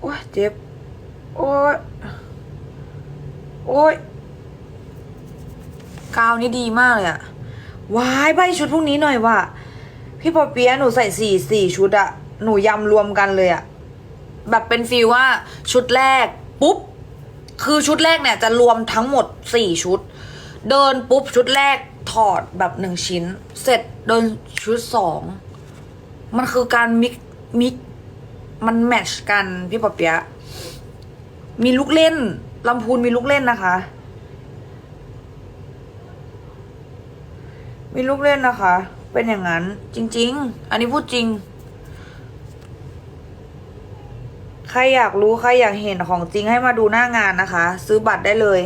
โอ้ยเจ็บ โอ้ยโอ้ยกาวนี่ดีมากเลยอะวายใบชุดพวกนี้หน่อยว่ะ พี่ปอเปียะหนูใส่สี่สี่ชุดอะหนูยำรวมกันเลยอะแบบเป็นฟีลว่าชุดแรกปุ๊บ คือชุดแรกเนี่ยจะรวมทั้งหมดสี่ชุด เดินปุ๊บชุดแรกถอดแบบหนึ่งชิ้น เสร็จเดินชุดสอง มันคือการมิกมิก มันแมทช์กันพี่ปอเปียะมีลูกเล่นลำพูนมีลูกเล่นนะคะ มีลูกเล่นนะคะ เป็นอย่างนั้น จริง ๆ อันนี้พูดจริง ใครอยากรู้ ใครอยากเห็นของจริงให้มาดูหน้างานนะคะ ซื้อบัตรได้เลย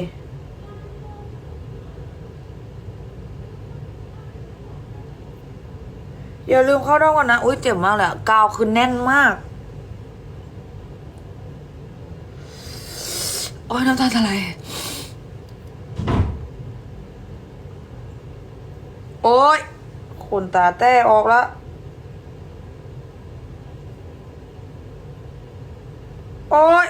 อย่าลืมเข้าด้อมกันนะ อุ้ยเจ็บมากเลยอะกาวคือแน่นมาก อ้ยน้ำตาจะไหลโอ้ยขนตาแต้ออกล้วโอ้ย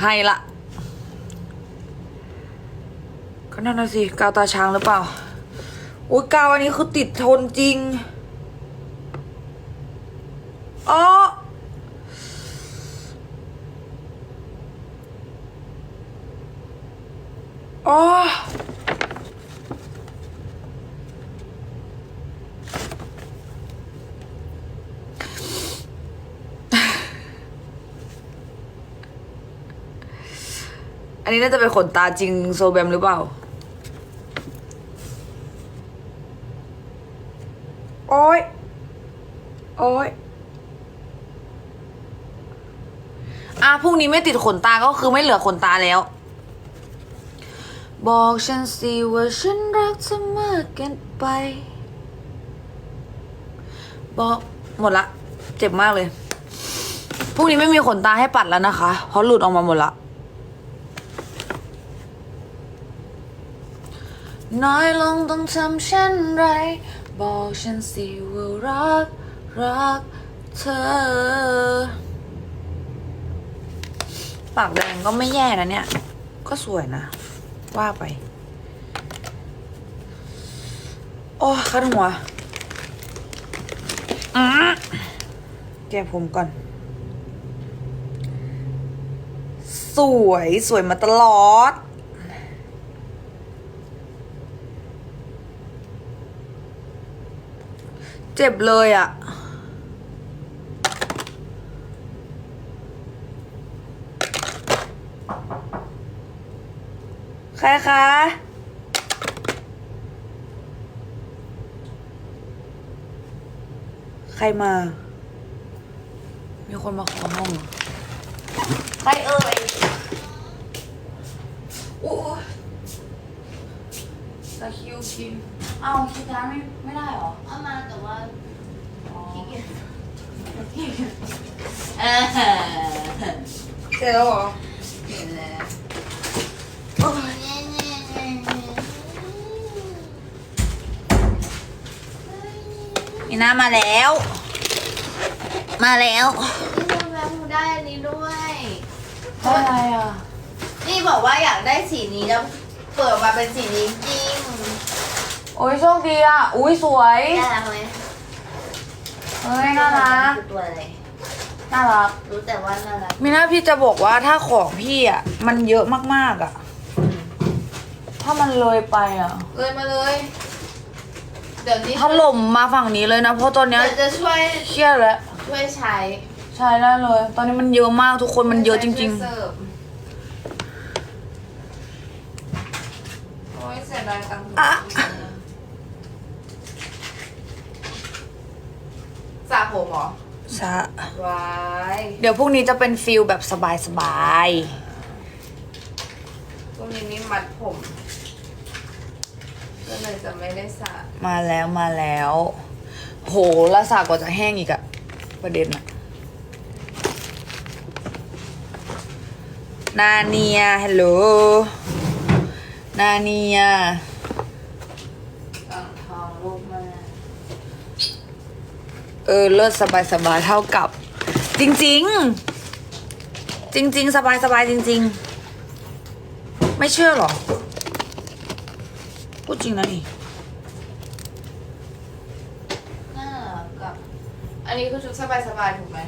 ให้ละ ก็ นั่นน่ะสิกาวตาช้างหรือเปล่าอุ้ยกาวอันนี้คือติดทนจริงอ๋ออ๋ออันนี้น่าจะเป็นขนตาจริงโซแบมหรือเปล่า โอ้ย โอ้ยอะพรุ่งนี้ไม่ติดขนตาก็คือไม่เหลือขนตาแล้ว บอกฉันสิว่าฉันรักเธอมากเกินไป บอกหมดละ เจ็บมากเลยพรุ่งนี้ไม่มีขนตาให้ปัดแล้วนะคะ เพราะหลุดออกมาหมดละ น้อยลงต้องทำเช่นไร บอกฉันสิว่ารัก รักเธอ ปากแดงก็ไม่แย่นะเนี่ย ก็สวยนะ ว่าไป โอ้คันหัวแก้ผมก่อน สวย สวยมาตลอด เจ็บเลยอะ่ะ ใครคะ ใครมา มีคนมาขอห้องเหรอใครเอ่ยอู้ ตะคริวกินเอาคิดการไม่ไม่ได้เหรอเอามาแต่ว่าอ๋อขี้เกียจเออเสร็จแล้วเหรอเห็นแล้วโอ้ยเนี่ยเนี่ยเนี่ยเนี่ยมีน้ามาแล้ว มาแล้ว นี่ทำไมมูได้อันนี้ด้วย ได้อะไรอะ นี่บอกว่าอยากได้สีนี้แล้วเปิดออกมาเป็นสีนี้จริงโอ้ยโชคดีอะ อุ้ยสวย น่ารักไหมเฮ้ยน่ารัก คือตัวอะไร น่ารัก รู้แต่ว่าน่ารักมีหน้าพี่จะบอกว่าถ้าของพี่อะ มันเยอะมากๆอะ ถ้ามันเลยไปอะเลยมาเลย เดี๋ยวนี้ถล่มมาฝั่งนี้เลยนะ เพราะตอนเนี้ยเดี๋ยวจะช่วยเครียดแล้ว ช่วยใช้ใช่ได้เลย ตอนนี้มันเยอะมากทุกคนมันเยอะจริงช่วยเสิร์ฟโอ้ยเสียดายตังค์อะ สระผมเหรอๆซะวายเดี๋ยวพรุ่งนี้จะเป็นฟิลแบบสบายพรุ่งนี้นี่มัดผม ก็เลยจะไม่ได้สระๆมาแล้วมาแล้ว โหแล้วสากว่าจะแห้งอีกอะประเด็นอะนาเนียฮัลโหลนาเนีย กลางทองลูกมา เออเลิศสบายสบายๆเท่ากับ จริงๆจริง ๆ สบายสบายๆจริง ๆ ไม่เชื่อหรอพูดจริงนะนี่น่ารักกับอันนี้คือชุดสบายๆถูกไหม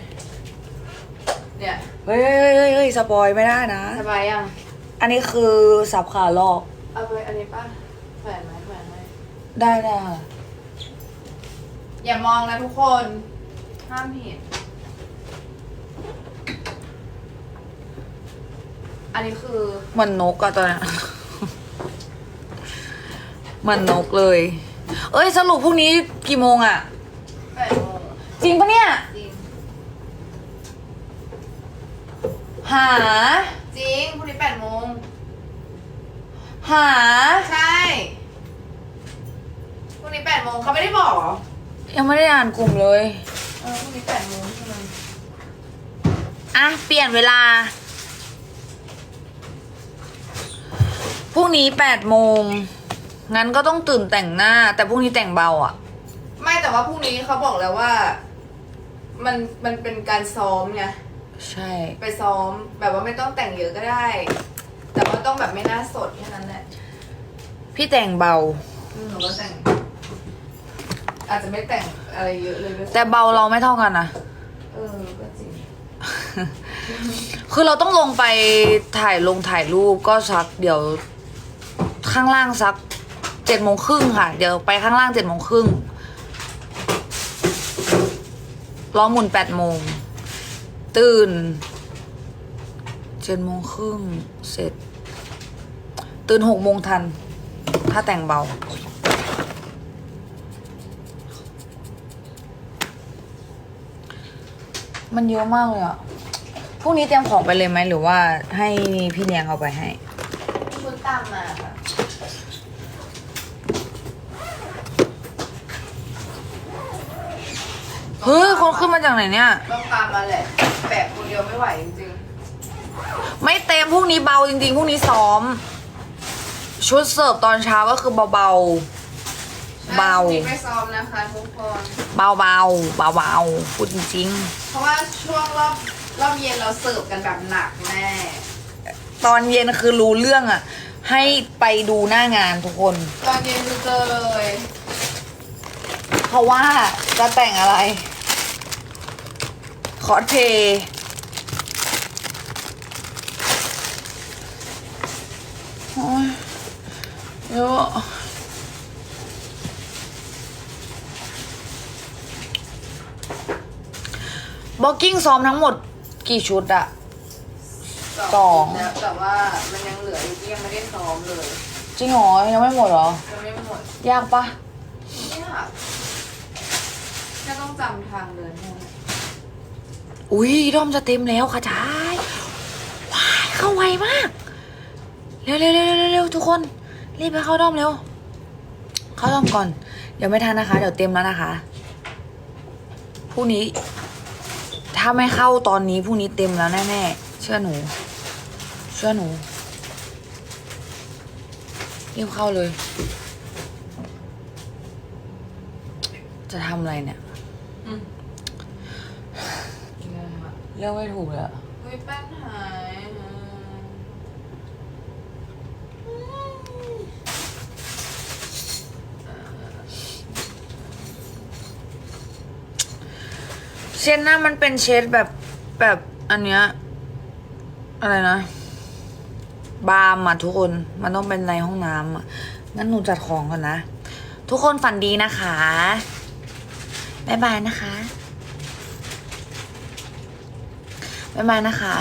เนี่ยเฮ้ยเฮ้ยเฮ้ยเฮ้ยสปอยไม่ได้นะ สบายยังอันนี้คือสับขาลอก เอาไปอันนี้ป่ะแขวนไหมแขวนไหมได้ได้ค่ะ อย่ามองนะทุกคน ห้ามเห็น อันนี้คือเหมือนนกอะตอนเนี้ยเหมือนนกเลย เอ้ยสรุปพรุ่งนี้กี่โมงอะแปดโมงจริงปะเนี่ย จริง หา จริงพรุ่งนี้แปดโมง หา ใช่พรุ่งนี้แปดโมงเขาไม่ได้บอกเหรอ ยังไม่ได้อ่านกลุ่มเลย เออพรุ่งนี้แปดโมงใช่ไหมอะ เปลี่ยนเวลา พรุ่งนี้แปดโมง งั้นก็ต้องตื่นแต่งหน้า แต่พรุ่งนี้แต่งเบาอะ ไม่แต่ว่าพรุ่งนี้เขาบอกแล้วว่า มันมันเป็นการซ้อมไงใช่ ไปซ้อมแบบว่าไม่ต้องแต่งเยอะก็ได้ แต่ว่าต้องแบบไม่น่าสดแค่นั้นแหละพี่แต่งเบา อืมหนูก็แต่ง อาจจะไม่แต่งอะไรเยอะเลยด้วยแต่เบาเราไม่เท่ากันนะ เออก็จริงคือเราต้องลงไปถ่ายลงถ่ายรูปก็สักเดี๋ยวข้างล่างสักเจ็ดโมงครึ่งค่ะ เดี๋ยวไปข้างล่างเจ็ดโมงครึ่งล้อหมุนแปดโมง ตื่นเจ็ดโมงครึ่งเสร็จ ตื่นหกโมงทัน ถ้าแต่งเบา มันเยอะมากเลยอะพรุ่งนี้เตรียมของไปเลยไหมหรือว่าให้พี่เนียงเอาไปให้ คุณตามมาค่ะเฮ้ยคนขึ้นมาจากไหนเนี่ย ต้องตามมาแหละแบกคนเดียวไม่ไหวจริงไม่เต็มพรุ่งนี้เบาจริงๆพรุ่งนี้ซ้อม ชุดเสิร์ฟตอนเช้าก็คือเบาๆ เบาพรุ่งนี้ไปซ้อมนะคะทุกคนๆเบาๆเบาๆพูดจริงเพราะว่าช่วงรอบรอบเย็นเราเสิร์ฟกันแบบหนักแน่ๆ ตอนเย็นคือรู้เรื่องอะให้ไปดูหน้างานทุกคน ตอนเย็นคือเจอเลยเพราะว่าจะแต่งอะไร คอสเพลย์โอ้ยเยอะ บ็อกกิ้งซ้อมทั้งหมดกี่ชุดอะสอง แล้วแต่ว่ามันยังเหลืออยู่ที่ยังไม่ได้ซ้อมเลยจริงเหรอยังไม่หมดเหรอ ยังไม่หมดยากปะเนี่ยแค่ต้องจำทางเดินแค่นั้นอุ้ยด้อมจะเต็มแล้วค่ะจ้ายว้ายเข้าไวมาก เร็วเร็วเร็วเร็วเร็วทุกคน รีบไปเข้าด้อมเร็ว เข้าด้อมก่อน เดี๋ยวไม่ทันนะคะ เดี๋ยวเต็มแล้วนะคะพรุ่งนี้ ถ้าไม่เข้าตอนนี้พรุ่งนี้เต็มแล้วแน่ๆ เชื่อหนู เชื่อหนูรีบเข้าเลย จะทำอะไรเนี่ย อืมงงอะเรื่องไม่ถูกเลยอะ เฮ้ยแป้นหาย เชดหน้ามันเป็นเชดแบบแบบอันเนี้ยอะไรนะ บาร์มอะทุกคนมันต้องเป็นในห้องน้ำอะงั้นหนูจัดของก่อนนะ ทุกคนฝันดีนะคะบ๊ายบายนะคะบ๊ายบายนะคะ